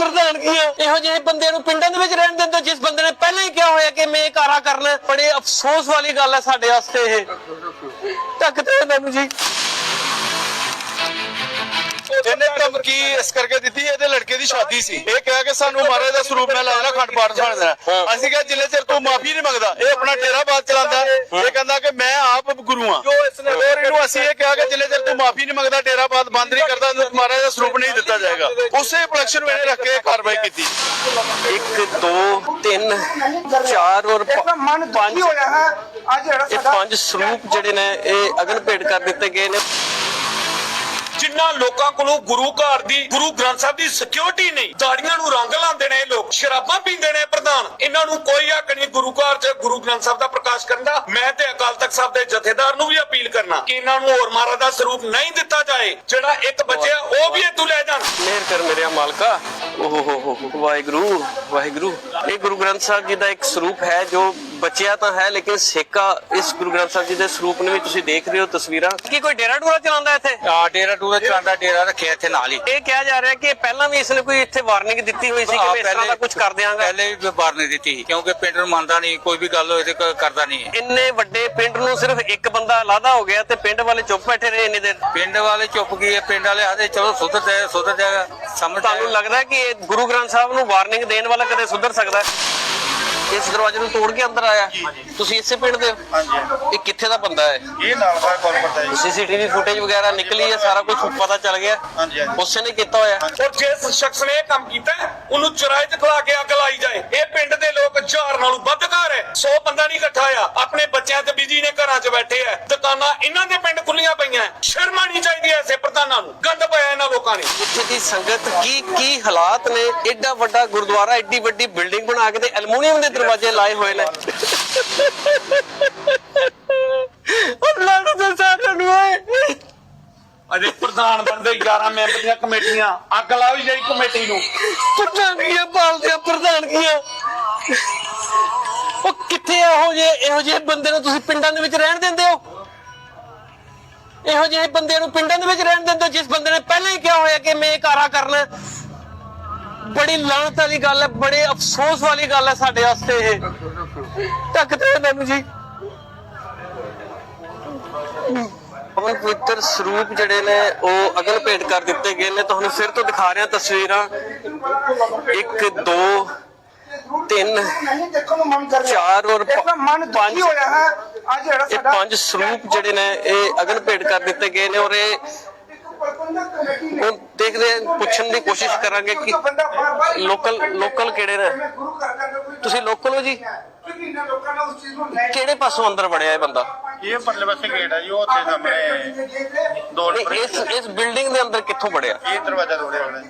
ਪ੍ਰਧਾਨਗੀਆਂ ਇਹੋ ਜਿਹੇ ਬੰਦੇ ਨੂੰ ਪਿੰਡਾਂ ਦੇ ਵਿੱਚ ਰਹਿਣ ਦਿੰਦੇ ਜਿਸ ਬੰਦੇ ਨੇ ਪਹਿਲਾਂ ਹੀ ਕਿਹਾ ਹੋਇਆ ਕਿ ਮੈਂ ਇਹ ਕਾਰਾ ਕਰਨਾ ਬੜੇ ਅਫਸੋਸ ਵਾਲੀ ਗੱਲ ਹੈ ਸਾਡੇ ਵਾਸਤੇ ਇਹ। ਤੱਕ ਤੇ ਜੀ। ਇਹਨੇ ਧਮਕੀ ਇਸ ਕਰਕੇ ਦਿੱਤੀ ਇਹਦੇ ਲੜਕੇ ਦੀ ਸ਼ਾਦੀ ਸੀ। ਇਹ ਕਹਿ ਕੇ ਸਾਨੂੰ ਮਹਾਰਾਜ ਦਾ ਸਰੂਪ ਮੈਂ ਲੈਣਾ ਖੰਡ ਪਾਠ ਸੁਣਾ ਦੇਣਾ ਅਸੀਂ ਕਿਹਾ ਜਿੰਨੇ ਚਿਰ ਤੂੰ ਮਾਫੀ ਨਹੀਂ ਮੰਗਦਾ ਇਹ ਆਪਣਾ ਡੇਰਾ ਬਾਦ ਚਲਾਉਂਦਾ ਇਹ ਕਹਿੰਦਾ ਕਿ ਮੈਂ ਆਪ ਗੁਰੂ ਆ ਹੋਰ ਇਹਨੂੰ ਅਸੀਂ ਇਹ ਕਿਹਾ ਕਿ ਜਿੰਨੇ ਚਿਰ ਤੂੰ ਮਾਫੀ ਨਹੀਂ ਮੰਗਦਾ ਡੇਰਾ ਬਾਦ ਬੰਦ ਨਹੀਂ ਕਰਦਾ ਮਹਾਰਾਜ ਦਾ ਸਰੂਪ ਨਹੀਂ ਦਿੱਤਾ ਜਾਏਗਾ। ਉਸੇ ਉਪਲਕਸ਼ਨ ਨੂੰ ਇਹਨੇ ਰੱਖ ਕੇ ਕਾਰਵਾਈ ਕੀਤੀ। 1 2 3 4 ਔਰ ਇਹਦਾ ਮਨ ਦੁਖੀ ਹੋਇਆ ਹੈ। ਅੱਜ ਜਿਹੜਾ ਇਹ ਸਾਡਾ ਪੰਜ ਸਰੂਪ ਜਿਹੜੇ ਨੇ ਇਹ ਅਗਨ ਭੇਟ ਕਰ ਦਿੱਤੇ ਗਏ ਨੇ। ਜਿਨ੍ਹਾਂ ਲੋਕਾਂ ਕੋਲੋਂ ਗੁਰੂ ਘਰ ਦੀ, ਗੁਰੂ ਗ੍ਰੰਥ ਸਾਹਿਬ ਦੀ ਸਿਕਿਉਰਿਟੀ ਨਹੀਂ, ਦਾੜੀਆਂ ਨੂੰ ਰੰਗ ਲਾਉਂਦੇ ਨੇ ਇਹ ਲੋਕ, ਸ਼ਰਾਬਾਂ ਪੀਂਦੇ ਨੇ ਪ੍ਰਧਾਨ। ਇਹਨਾਂ ਨੂੰ ਕੋਈ ਹੱਕ ਨਹੀਂ ਗੁਰੂ ਘਰ 'ਚ ਗੁਰੂ ਗ੍ਰੰਥ ਸਾਹਿਬ ਦਾ ਪ੍ਰਕਾਸ਼ ਕਰਨ ਦਾ। ਮੈਂ ਤੇ ਅਕਾਲ ਤਖਤ ਸਾਹਿਬ ਦੇ ਜਥੇਦਾਰ ਨੂੰ ਵੀ ਅਪੀਲ ਕਰਨਾ ਕਿ ਇਹਨਾਂ ਨੂੰ ਹੋਰ ਮਹਾਰਾਜ ਦਾ ਸਰੂਪ ਨਹੀਂ ਦਿੱਤਾ ਜਾਏ, ਜਿਹੜਾ ਇੱਕ ਬਚਿਆ, ਉਹ ਵੀ ਇਤੋਂ ਲੈ ਜਾਣ। ਮਿਹਰ ਕਰ ਮੇਰੇ ਮਾਲਕਾ। ਓਹ ਹੋ ਹੋ, ਵਾਹਿਗੁਰੂ ਵਾਹਿਗੁਰੂ। ਇਹ ਗੁਰੂ ਗ੍ਰੰਥ ਸਾਹਿਬ ਜੀ ਦਾ ਇੱਕ ਸਰੂਪ ਹੈ ਜੋ ਬਚਿਆ ਤਾਂ ਹੈ ਲੇਕਿਨ ਸੇਕਾ ਇਸ ਗੁਰੂ ਗ੍ਰੰਥ ਸਾਹਿਬ ਜੀ ਦੇ ਸਰੂਪ ਨੂੰ ਵੀ ਤੁਸੀਂ ਦੇਖ ਰਹੇ ਹੋ ਤਸਵੀਰਾਂ। ਕੀ ਕੋਈ ਡੇਰਾ ਡੂਰਾ ਚਲਾਉਂਦਾ ਇੱਥੇ? ਆ ਡੇਰਾ ਟੂਰਾ ਚਲਾਉਂਦਾ ਡੇਰਾ ਰੱਖਿਆ ਇੱਥੇ ਨਾਲ ਹੀ। ਇਹ ਕਿਹਾ ਜਾ ਰਿਹਾ ਕਿ ਪਹਿਲਾਂ ਵੀ ਇਸਨੇ ਕੋਈ ਇੱਥੇ ਵਾਰਨਿੰਗ ਦਿੱਤੀ ਹੋਈ ਸੀ ਕਿ ਮੈਂ ਇਸ ਤਰ੍ਹਾਂ ਦਾ ਕੁਝ ਕਰ ਦਿਆਂਗਾ? ਪਹਿਲੇ ਵੀ ਵਪਾਰ ਨਹੀਂ ਦਿੱਤੀ ਸੀ, ਕਿਉਂਕਿ ਪਿੰਡ ਨੂੰ ਮੰਨਦਾ ਨਹੀਂ ਕੋਈ ਵੀ ਗੱਲ ਹੋਏ ਤੇ ਕਰਦਾ ਨਹੀਂ। ਇੰਨੇ ਵੱਡੇ ਪਿੰਡ ਨੂੰ ਸਿਰਫ ਇੱਕ ਬੰਦਾ ਅਲਾਦਾ ਹੋ ਗਿਆ ਤੇ ਪਿੰਡ ਵਾਲੇ ਚੁੱਪ ਬੈਠੇ ਰਹੇ ਇੰਨੇ ਦਿਨ? ਪਿੰਡ ਵਾਲੇ ਚੁੱਪ ਗਏ ਪਿੰਡ ਵਾਲੇ ਆਦੇ ਚਲੋ ਸੁਧਰ ਜਾਏ ਸੁਧਰ ਜਾਏਗਾ ਸਮਝ ਤੁਹਾਨੂੰ। ਲੱਗਦਾ ਹੈ ਕਿ ਇਹ ਗੁਰੂ ਗ੍ਰੰਥ ਸਾਹਿਬ ਨੂੰ ਵਾਰਨਿੰਗ ਦੇਣ ਵਾਲਾ ਕਦੇ ਸੁਧਰ ਸਕਦਾ ਹੈ? ਇਸ ਦਰਵਾਜ਼ੇ ਨੂੰ ਤੋੜ ਕੇ ਅੰਦਰ ਆਇਆ। ਤੁਸੀਂ ਇਸੇ ਪਿੰਡ ਦੇ ਹੋ? ਇਹ ਕਿੱਥੇ ਦਾ ਬੰਦਾ ਹੈ? ਇਹ ਨਾਲ ਦਾ ਕਾਲ ਕਰਦਾ ਜੀ? ਸੀਸੀਟੀਵੀ ਫੁਟੇਜ ਵਗੈਰਾ ਨਿਕਲੀ ਹੈ ਸਾਰਾ ਕੁਝ ਪਤਾ ਚੱਲ ਗਿਆ। ਹਾਂਜੀ, ਹਾਂਜੀ। ਉਸੇ ਨੇ ਕੀਤਾ ਹੋਇਆ। ਔਰ ਜਿਸ ਸ਼ਖਸ ਨੇ ਇਹ ਕੰਮ ਕੀਤਾ ਹੈ, ਉਹਨੂੰ ਚੁਰਾਏ ਤੇ ਖਲਾ ਕੇ ਅੱਗ ਲਾਈ ਜਾਏ। ਇਹ ਪਿੰਡ ਦੇ ਲੋਕ ਹਜ਼ਾਰ ਨਾਲੋਂ ਵੱਧ ਘਰ ਹੈ। 100 ਬੰਦਾ ਨਹੀਂ ਇਕੱਠਾ ਆ ਆਪਣੇ ਬੱਚਿਆਂ ਤੇ ਬਿਜ਼ੀ ਨੇ ਘਰਾਂ 'ਚ ਬੈਠੇ ਆ ਦੁਕਾਨਾਂ ਇਹਨਾਂ ਦੇ ਪਿੰਡ ਖੁੱਲੀਆਂ ਪਈਆਂ ਹੈ। ਸ਼ਰਮ ਆਉਣੀ ਚਾਹੀਦੀ ਐ ਐਸੇ ਪ੍ਰਧਾਨਾਂ ਨੂੰ ਗੰਦ ਪਾਇਆ ਇਹਨਾਂ ਲੋਕਾਂ ਨੇ। ਇੱਥੇ ਦੀ ਸੰਗਤ ਕੀ ਕੀ ਹਾਲਾਤ ਨੇ? ਐਡਾ ਵੱਡਾ ਗੁਰਦੁਆਰਾ ਐਡੀ ਵੱਡੀ ਬਿਲਡਿੰਗ ਬਣਾ ਕੇ ਤੇ ਐਲੂਮੀਨੀਅਮ ਦੇ ਦਰਵਾਜ਼ੇ ਲਾਏ ਹੋਏ ਨੇ। ਅੱਲਾਹ ਨੂੰ ਸਾਰਿਆਂ ਨੂੰ ਓਏ। ਅਜੇ ਪ੍ਰਧਾਨ ਬਣਦੇ 11 ਮੈਂਬਰ ਦੀਆਂ ਕਮੇਟੀਆਂ ਅੱਗ ਲਾਈ ਜਾਈ ਕਮੇਟੀ ਨੂੰ। ਪ੍ਰਧਾਨਗੀਆਂ ਪਾਲਦੀਆਂ ਪ੍ਰਧਾਨਗੀਆਂ ਉਹ ਕਿੱਥੇ ਇਹੋ ਜਿਹੇ ਇਹੋ ਜਿਹੇ ਬੰਦੇ ਨੂੰ ਤੁਸੀਂ ਪਿੰਡਾਂ ਦੇ ਵਿੱਚ ਰਹਿਣ ਦਿੰਦੇ ਹੋ? ਇਹੋ ਜਿਹੇ ਬੰਦੇ ਨੂੰ ਪਿੰਡਾਂ ਦੇ ਵਿੱਚ ਰਹਿਣ ਦਿੰਦੇ ਜਿਸ ਬੰਦੇ ਨੇ ਪਹਿਲਾਂ ਹੀ ਕਿਹਾ ਹੋਇਆ ਕਿ ਮੈਂ ਇਹ ਕਾਰਾ ਕਰਨਾ ਬੜੀ ਲਾਹਨਤ ਵਾਲੀ ਗੱਲ ਹੈ, ਬੜੇ ਅਫਸੋਸ ਵਾਲੀ ਗੱਲ ਹੈ ਸਾਡੇ ਵਾਸਤੇ ਇਹ। ਤੱਕ ਮੈਨੂੰ ਜੀ। ਪਵਨ ਪਵਿੱਤਰ ਸਰੂਪ ਜਿਹੜੇ ਨੇ, ਉਹ ਅਗਲ ਭੇਟ ਕਰ ਦਿੱਤੇ ਗਏ ਨੇ। ਤੁਹਾਨੂੰ ਫਿਰ ਤੋਂ ਦਿਖਾ ਰਿਹਾ ਤਸਵੀਰਾਂ। 1 2 ਤਿੰਨ, ਚਾਰ ਔਰ ਪੰਜ। ਇਹ ਪੰਜ ਸਰੂਪ ਜਿਹੜੇ ਨੇ ਇਹ ਅਗਲ ਭੇਟ ਕਰ ਦਿੱਤੇ ਗਏ ਨੇ ਔਰ ਇਹ ਹੁਣ ਦੇਖਦੇ ਪੁੱਛਣ ਦੀ ਕੋਸ਼ਿਸ਼ ਕਰਾਂਗੇ ਕਿ ਲੋਕਲ ਲੋਕਲ ਕਿਹੜੇ ਨੇ? ਤੁਸੀਂ ਲੋਕਲ ਹੋ ਜੀ? ਕਿਉਂਕਿ ਇਹਨਾਂ ਲੋਕਾਂ ਨੇ ਉਸ ਚੀਜ਼ ਨੂੰ ਲੈ ਕਿਹੜੇ ਪਾਸੋਂ ਅੰਦਰ ਵੜਿਆ ਇਹ ਬੰਦਾ? ਇਹ ਪਰਲੇ ਪਾਸੇ ਗੇਟ ਹੈ ਜੀ ਉਹ ਉੱਥੇ ਸਾਹਮਣੇ ਦੋ ਨਹੀਂ, ਇਸ ਇਸ ਬਿਲਡਿੰਗ ਦੇ ਅੰਦਰ ਕਿੱਥੋਂ ਵੜਿਆ? ਇਹ ਦਰਵਾਜ਼ਾ ਤੋੜਿਆ ਹੋਣਾ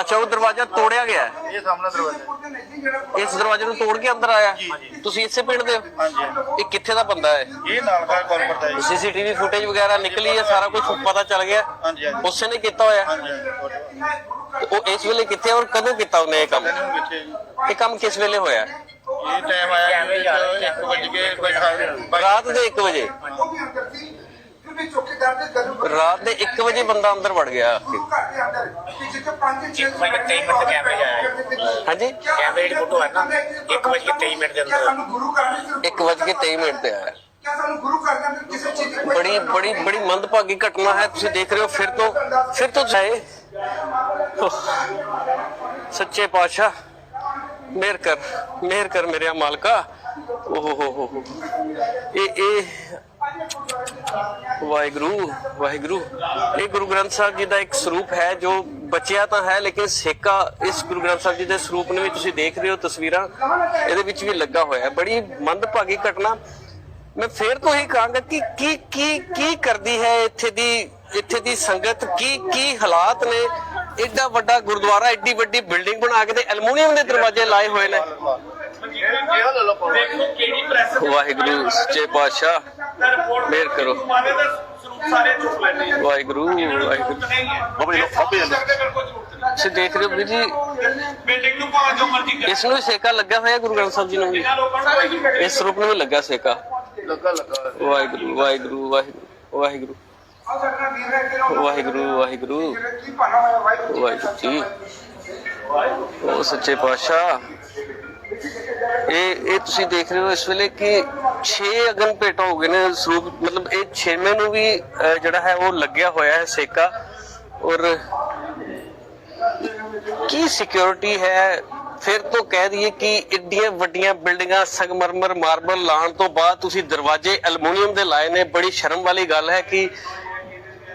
ਅੱਛਾ ਉਹ ਦਰਵਾਜ਼ਾ ਤੋੜਿਆ ਗਿਆ ਹੈ? ਇਹ ਸਾਹਮਣਾ ਦਰਵਾਜ਼ਾ। ਇਸ ਦਰਵਾਜ਼ੇ ਨੂੰ ਤੋੜ ਕੇ ਅੰਦਰ ਆਇਆ? ਤੁਸੀਂ ਇਸੇ ਪਿੰਡ ਦੇ ਹੋ? ਹਾਂਜੀ ਇਹ ਕਿੱਥੇ ਦਾ ਬੰਦਾ ਹੈ? ਇਹ ਨਾਲ ਦਾ ਕਾਲ ਕਰਦਾ ਜੀ। ਸੀਸੀਟੀਵੀ ਫੁਟੇਜ ਵਗੈਰਾ ਨਿਕਲੀ ਹੈ ਸਾਰਾ ਕੁਝ ਪਤਾ ਚੱਲ ਗਿਆ? ਹਾਂਜੀ ਹਾਂਜੀ। ਉਸੇ ਨੇ ਕੀਤਾ ਹੋਇਆ? ਹਾਂਜੀ ਹਾਂਜੀ ਉਹ ਇਸ ਵੇਲੇ ਕਿੱਥੇ ਔਰ ਕਦੋਂ ਕੀਤਾ ਉਹਨੇ ਇਹ ਕੰਮ? ਇਹਨੂੰ ਜੀ? ਇਹ ਕੰਮ ਕਿਸ ਵੇਲੇ ਹੋਇਆ? ਇਹ ਟਾਈਮ ਆਇਆ 1 ਵਜੇ ਕੇ ਕੋਈ ਰਾਤ ਦੇ 1 ਵਜੇ। ਰਾਤ ਦੇ 1 ਵਜੇ ਬੰਦਾ ਅੰਦਰ ਵੜ ਗਿਆ। ਹਾਂਜੀ? ਕੈਮਰੇ ਦੀ ਫੋਟੋ ਹੈ ਨਾ, ਇੱਕ ਵਜੇ ਕੇ ਤੇਈ ਮਿੰਟ ਦੇ ਅੰਦਰ। ਸਾਨੂੰ ਗੁਰੂ ਘਰ ਦੇ ਸਿਰਫ 1 ਵਜੇ 23 ਮਿੰਟ ਤੇ ਆਇਆ। ਕਿਆ ਸਾਨੂੰ ਗੁਰੂ ਘਰ ਦੇ ਅੰਦਰ ਕਿਸੇ ਚੀਜ਼ ਦੀ ਕੋਈ- ਬੜੀ ਬੜੀ ਬੜੀ ਮੰਦਭਾਗੀ ਘਟਨਾ ਹੈ। ਤੁਸੀਂ ਦੇਖ ਰਹੇ ਹੋ ਫਿਰ ਤੋਂ ਫਿਰ ਤੋਂ ਜਾਏ। ਸੱਚੇ ਪਾਤਸ਼ਾਹ। ਮਿਹਰ ਕਰ ਮਿਹਰ ਕਰ ਮੇਰੇ ਮਾਲਕਾ। ਓਹ ਹੋ ਹੋ ਹੋ। ਇਹ ਇਹ ਵਾਹਿਗੁਰੂ ਵਾਹਿਗੁਰੂ। ਇਹ ਗੁਰੂ ਗ੍ਰੰਥ ਸਾਹਿਬ ਜੀ ਦਾ ਇੱਕ ਸਰੂਪ ਹੈ, ਜੋ ਬਚਿਆ ਤਾਂ ਹੈ, ਲੇਕਿਨ ਸੇਕਾ ਇਸ ਗੁਰੂ ਗ੍ਰੰਥ ਸਾਹਿਬ ਜੀ ਦੇ ਸਰੂਪ ਨੂੰ ਵੀ ਤੁਸੀਂ ਦੇਖ ਰਹੇ ਹੋ ਤਸਵੀਰਾਂ। ਇਹਦੇ ਵਿੱਚ ਵੀ ਲੱਗਾ ਹੋਇਆ ਹੈ। ਬੜੀ ਮੰਦਭਾਗੀ ਘਟਨਾ। ਮੈਂ ਫੇਰ ਤੋਂ ਹੀ ਕਹਾਂਗਾ ਕਿ ਕੀ ਕੀ ਕੀ ਕਰਦੀ ਹੈ ਇੱਥੇ ਦੀ ਇੱਥੇ ਦੀ ਸੰਗਤ? ਕੀ ਕੀ ਹਾਲਾਤ ਨੇ? ਐਡਾ ਵੱਡਾ ਗੁਰਦੁਆਰਾ ਐਡੀ ਵੱਡੀ ਬਿਲਡਿੰਗ ਬਣਾ ਕੇ ਤੇ ਐਲੂਮੀਨੀਅਮ ਦੇ ਦਰਵਾਜ਼ੇ ਲਾਏ ਹੋਏ ਨੇ। ਵਾਹਿਗੁਰੂ ਸੱਚੇ ਪਾਤਸ਼ਾਹ ਕਰੋ। ਮਾਰੇ ਆ ਵਾਹਿਗੁਰੂ ਵਾਹਿਗੁਰੂ ਤੁਸੀਂ ਦੇਖ ਰਹੇ ਹੋ ਵੀਰ ਜੀ ਬਿਲਡਿੰਗ ਨੂੰ ਭਾਵੇਂ ਜੋ ਮਰਜ਼ੀ ਕਰ ਇਸ ਨੂੰ ਵੀ ਸੇਕਾ ਲੱਗਾ ਹੋਇਆ ਗੁਰੂ ਗ੍ਰੰਥ ਸਾਹਿਬ ਜੀ ਨੂੰ ਵੀ। ਇਸ ਸਰੂਪ ਨੂੰ ਵੀ ਲੱਗਾ ਸੇਕਾ। ਲੱਗਾ ਲੱਗਾ। ਵਾਹਿਗੁਰੂ ਵਾਹਿਗੁਰੂ ਵਾਹਿਗੁਰੂ ਵਾਹਿਗੁਰੂ। ਵਾਹਿਗੁਰੂ ਵਾਹਿਗੁਰੂ। ਵਾਹਿਗੁਰੂ ਜੀ। ਉਹ ਸੱਚੇ ਪਾਤਸ਼ਾਹ। ਇਹ ਇਹ ਤੁਸੀਂ ਦੇਖ ਰਹੇ ਹੋ ਇਸ ਵੇਲੇ ਕਿ 6 ਅਗਨ ਭੇਟਾ ਹੋ ਗਏ ਨੇ ਸਰੂਪ। ਮਤਲਬ ਇਹ 6ਵੇਂ ਨੂੰ ਵੀ ਜਿਹੜਾ ਹੈ ਉਹ ਲੱਗਿਆ ਹੋਇਆ ਹੈ ਸੇਕਾ। ਔਰ ਕੀ ਸਿਕਿਉਰਿਟੀ ਹੈ? ਫਿਰ ਤੋਂ ਕਹਿ ਦਈਏ ਕਿ ਇੱਡੀਆਂ ਵੱਡੀਆਂ ਬਿਲਡਿੰਗਾਂ, ਸੰਗਮਰਮਰ, ਮਾਰਬਲ ਲਾਉਣ ਤੋਂ ਬਾਅਦ ਤੁਸੀਂ ਦਰਵਾਜ਼ੇ ਐਲੂਮੀਨੀਅਮ ਦੇ ਲਾਏ ਨੇ। ਬੜੀ ਸ਼ਰਮ ਵਾਲੀ ਗੱਲ ਹੈ ਕਿ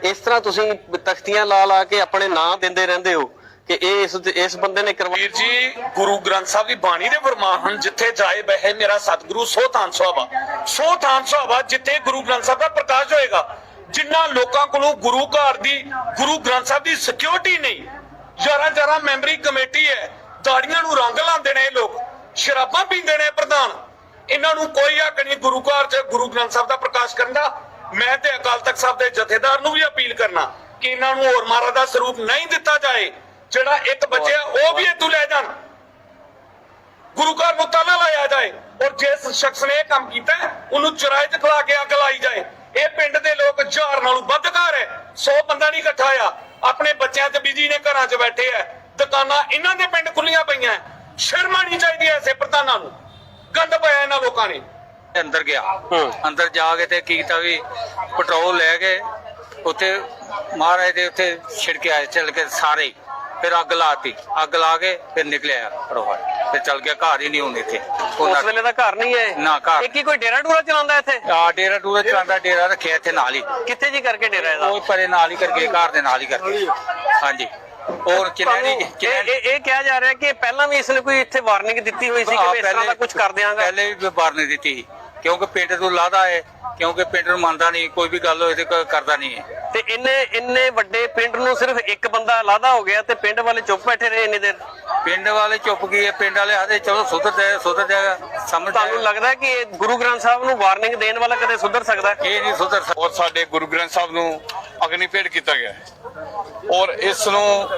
ਇਸ ਤਰ੍ਹਾਂ ਤੁਸੀਂ ਤਖਤੀਆਂ ਲਾ ਲਾ ਕੇ ਆਪਣੇ ਨਾਂ ਦਿੰਦੇ ਰਹਿੰਦੇ ਹੋ ਕਿ ਇਹ ਇਸ ਇਸ ਬੰਦੇ ਨੇ ਕਰਵਾਇਆ ਵੀਰ ਜੀ, ਗੁਰੂ ਗ੍ਰੰਥ ਸਾਹਿਬ ਦੀ ਬਾਣੀ ਦੇ ਫਰਮਾਨ ਹਨ, ਜਿੱਥੇ ਜਾਏ ਬਹਿ ਮੇਰਾ ਸਤਿਗੁਰੂ ਸੋ ਥਾਨ ਸੁਹਾਵਾ। ਸੋ ਥਾਨ ਸੁਹਾਵਾ ਜਿੱਥੇ ਗੁਰੂ ਗ੍ਰੰਥ ਸਾਹਿਬ ਦਾ ਪ੍ਰਕਾਸ਼ ਹੋਏਗਾ। ਜਿਨ੍ਹਾਂ ਲੋਕਾਂ ਕੋਲੋਂ ਗੁਰੂ ਘਰ ਦੀ ਗੁਰੂ ਗ੍ਰੰਥ ਸਾਹਿਬ ਦੀ ਸਿਕਿਉਰਿਟੀ ਨਹੀਂ ਜਰਾ ਜਰਾ ਮੈਂਬਰੀ ਕਮੇਟੀ ਹੈ, ਦਾੜੀਆਂ ਨੂੰ ਰੰਗ ਲਾਉਂਦੇ ਨੇ ਇਹ ਲੋਕ, ਸ਼ਰਾਬਾਂ ਪੀਂਦੇ ਨੇ ਪ੍ਰਧਾਨ। ਇਹਨਾਂ ਨੂੰ ਕੋਈ ਹੱਕ ਨਹੀਂ ਗੁਰੂ ਘਰ 'ਚ ਗੁਰੂ ਗ੍ਰੰਥ ਸਾਹਿਬ ਦਾ ਪ੍ਰਕਾਸ਼ ਕਰਨ ਦਾ। ਮੈਂ ਤੇ ਅਕਾਲ ਤਖਤ ਸਾਹਿਬ ਦੇ ਜਥੇਦਾਰ ਨੂੰ ਵੀ ਅਪੀਲ ਕਰਨਾ ਕਿ ਇਹਨਾਂ ਨੂੰ ਹੋਰ ਮਹਾਰਾਜ ਦਾ ਸਰੂਪ ਨਹੀਂ ਦਿੱਤਾ ਜਾਏ, ਜਿਹੜਾ ਇੱਕ ਬਚਿਆ ਉਹ ਵੀ ਇਤੋਂ ਲੈ ਜਾਣ। ਗੁਰੂ ਘਰ ਨੂੰ ਤਾਲਾ ਲਾਇਆ ਜਾਏ ਔਰ ਜਿਸ ਸ਼ਖਸ ਨੇ ਇਹ ਕੰਮ ਕੀਤਾ ਉਹਨੂੰ ਚੁਰਾਏ 'ਚ ਖਲਾ ਕੇ ਅੱਗ ਲਾਈ ਜਾਏ। ਇਹ ਪਿੰਡ ਦੇ ਲੋਕ ਹਜ਼ਾਰ ਨਾਲੋਂ ਵੱਧ ਘਰ ਹੈ। 100 ਬੰਦਾ ਨਹੀਂ ਇਕੱਠਾ ਆ ਆਪਣੇ ਬੱਚਿਆਂ ਤੇ ਬਿਜ਼ੀ ਨੇ ਘਰਾਂ 'ਚ ਬੈਠੇ ਆ ਦੁਕਾਨਾਂ ਇਹਨਾਂ ਦੇ ਪਿੰਡ ਖੁੱਲੀਆਂ ਪਈਆਂ ਹੈ। ਸ਼ਰਮ ਆਣੀ ਚਾਹੀਦੀ ਐ ਐਸੇ ਪ੍ਰਧਾਨਾਂ ਨੂੰ। ਗੰਦ ਪਾਇਆ ਇਹਨਾਂ ਲੋਕਾਂ ਨੇ। ਅੰਦਰ ਗਿਆ। ਅੰਦਰ ਜਾ ਕੇ ਤੇ ਕੀ ਕੀਤਾ ਵੀ ਪੈਟਰੋਲ ਲੈ ਕੇ ਉੱਥੇ ਮਹਾਰਾਜ ਦੇ ਉੱਤੇ ਛਿੜਕੇ ਆਏ ਚੱਲ ਕੇ ਸਾਰੇ। ਹੀ। ਫਿਰ ਅੱਗ ਲਾਤੀ। ਅੱਗ ਲਾ ਕੇ ਫਿਰ ਨਿਕਲਿਆ ਪਰਿਵਾਰ ਫਿਰ ਚੱਲ ਗਿਆ ਘਰ ਹੀ ਨਹੀਂ ਹੁਣ ਇੱਥੇ। ਉਸ ਵੇਲੇ ਦਾ ਘਰ ਨਹੀਂ ਹੈ। ਨਾ, ਘਰ। ਇਹ ਕੀ ਕੋਈ ਡੇਰਾ ਡੂਰਾ ਚਲਾਉਂਦਾ ਇੱਥੇ? ਆ ਡੇਰਾ ਡੂਰਾ ਚਲਾਉਂਦਾ ਡੇਰਾ ਰੱਖਿਆ ਇੱਥੇ ਨਾਲ ਹੀ। ਕਿੱਥੇ ਜੀ ਕਰਕੇ ਡੇਰਾ ਇਹਦਾ? ਉਹ ਪਰੇ ਨਾਲ ਹੀ ਕਰਕੇ ਘਰ ਦੇ ਨਾਲ ਹੀ ਕਰਕੇ। ਹਾਂਜੀ। ਹੋਰ ਚਲੈਣੀ ਇਹ ਇਹ- ਇਹ ਕਿਹਾ ਜਾ ਰਿਹਾ ਕਿ ਪਹਿਲਾਂ ਵੀ ਇਸਨੇ ਕੋਈ ਇੱਥੇ ਵਾਰਨਿੰਗ ਦਿੱਤੀ ਹੋਈ ਸੀ ਕਿ ਮੈਂ ਇਸ ਤਰ੍ਹਾਂ ਦਾ ਕੁਝ ਕਰ ਦਿਆਂਗਾ? ਪਹਿਲੇ ਵੀ ਬਾਰ ਨਹੀਂ ਦਿੱਤੀ ਸੀ, ਕਿਉਂਕਿ ਪਿੰਡ ਤੋਂ ਲਾਦਾ ਹੈ ਕਿਉਂਕਿ ਪਿੰਡ ਨੂੰ ਮੰਨਦਾ ਨਹੀਂ ਕੋਈ ਵੀ ਗੱਲ ਹੋਏ ਤੇ ਕ- ਕਰਦਾ ਨਹੀਂ ਹੈ ਤੇ ਇੰਨੇ ਇੰਨੇ ਵੱਡੇ ਪਿੰਡ ਨੂੰ ਸਿਰਫ ਇੱਕ ਬੰਦਾ ਲਾਦਾ ਹੋ ਗਿਆ ਤੇ ਪਿੰਡ ਵਾਲੇ ਚੁੱਪ ਬੈਠੇ ਰਹੇ ਇੰਨੀ ਦੇਰ ਪਿੰਡ ਵਾਲੇ ਚੁੱਪ ਗਏ ਪਿੰਡ ਵਾਲੇ ਆਦੇ ਚਲੋ ਸੁਧਰ ਜਾਏ ਸੁਧਰ ਜਾਏਗਾ ਸਮਝ ਤੁਹਾਨੂੰ ਜਾਏਗਾ ਲੱਗਦਾ ਹੈ ਕਿ ਇਹ ਗੁਰੂ ਗ੍ਰੰਥ ਸਾਹਿਬ ਨੂੰ ਵਾਰਨਿੰਗ ਦੇਣ ਵਾਲਾ ਕਦੇ ਸੁਧਰ ਸਕਦਾ? ਹੈ ਇਹ ਨਹੀਂ ਸੁਧਰ ਸਕਦਾ ਔਰ ਸਾਡੇ ਗੁਰੂ ਗ੍ਰੰਥ ਸਾਹਿਬ ਨੂੰ ਅਗਨੀ ਭੇਟ ਕੀਤਾ ਗਿਆ ਹੈ। ਔਰ ਇਸ ਨੂੰ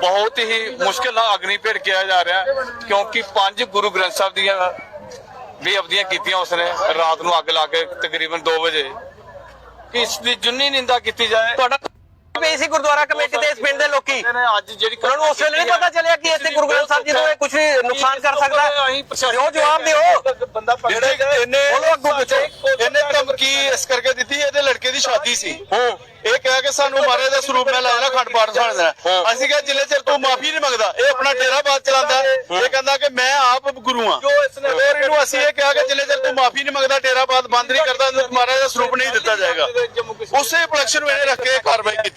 ਬਹੁਤ ਹੀ ਮੁਸ਼ਕਿਲ ਨਾਲ ਅਗਨੀ ਭੇਟ ਕੀਤਾ ਜਾ ਰਿਹਾ ਹੈ ਕਿਉਂਕਿ ਪੰਜ ਗੁਰੂ ਗ੍ਰੰਥ ਸਾਹਿਬ ਦੀਆਂ ਬੇਅਬਦੀਆਂ ਕੀਤੀਆਂ ਉਸਨੇ ਰਾਤ ਨੂੰ ਅੱਗ ਲਾ ਕੇ ਤਕਰੀਬਨ 2 ਵਜੇ। ਕਿ ਇਸ ਦੀ ਜੁਨੀ ਨਿੰਦਾ ਕੀਤੀ ਜਾਏ ਤੁਹਾਡਾ ਪਈ ਸੀ ਗੁਰਦੁਆਰਾ ਕਮੇਟੀ ਦੇ ਇਸ ਪਿੰਡ ਦੇ ਲੋਕੀ। ਨੇ ਅੱਜ ਜਿਹੜੀ ਉਹਨਾਂ ਨੂੰ ਉਸ ਵੇਲੇ ਨਹੀਂ ਪਤਾ ਚੱਲਿਆ ਕਿ ਇੱਥੇ ਗੁਰੂ ਗ੍ਰੰਥ ਸਾਹਿਬ ਜੀ ਨੂੰ ਇਹ ਕੁਝ ਵੀ ਨੁਕਸਾਨ ਕਰ ਸਕਦਾ। ਹੈ ਦਿਓ ਜਵਾਬ ਦਿਓ। ਬੰਦਾ ਗਿਆ ਇਹਨੇ ਬੋਲੋ ਅੱਗੋਂ ਪਿੱਛੋਂ। ਇਹਨੇ ਧਮਕੀ ਇਸ ਕਰਕੇ ਦਿੱਤੀ ਇਹਦੇ ਲੜਕੇ ਦੀ ਸ਼ਾਦੀ ਸੀ। ਇਹ ਕਹਿ ਕੇ ਸਾਨੂੰ ਮਹਾਰਾਜ ਦਾ ਸਰੂਪ ਮੈਂ ਲੈ ਜਾਣਾ ਖੰਡ ਪਾਠ ਸੁਣਾ ਦੇਣਾ ਅਸੀਂ ਕਿਹਾ ਜਿੰਨੇ ਚਿਰ ਤੂੰ ਮਾਫੀ ਨਹੀਂ ਮੰਗਦਾ ਇਹ ਆਪਣਾ ਡੇਰਾ ਬਾਦ ਚਲਾਉਂਦਾ। ਇਹ ਕਹਿੰਦਾ ਕਿ ਮੈਂ ਆਪ ਗੁਰੂ ਆ ਔਰ ਇਹਨੂੰ ਅਸੀਂ ਇਹ ਕਿਹਾ ਕਿ ਜਿੰਨੇ ਚਿਰ ਤੂੰ ਮਾਫੀ ਨਹੀਂ ਮੰਗਦਾ, ਡੇਰਾ ਬਾਦ ਬੰਦ ਨਹੀਂ ਕਰਦਾ ਮਹਾਰਾਜ ਦਾ ਸਰੂਪ ਨਹੀਂ ਦਿੱਤਾ ਜਾਏਗਾ। ਉਸੇ ਉਪਲਕਸ਼ ਨੂੰ ਇਹਨੇ ਰੱਖ ਕੇ ਕਾਰਵਾਈ ਕੀਤੀ।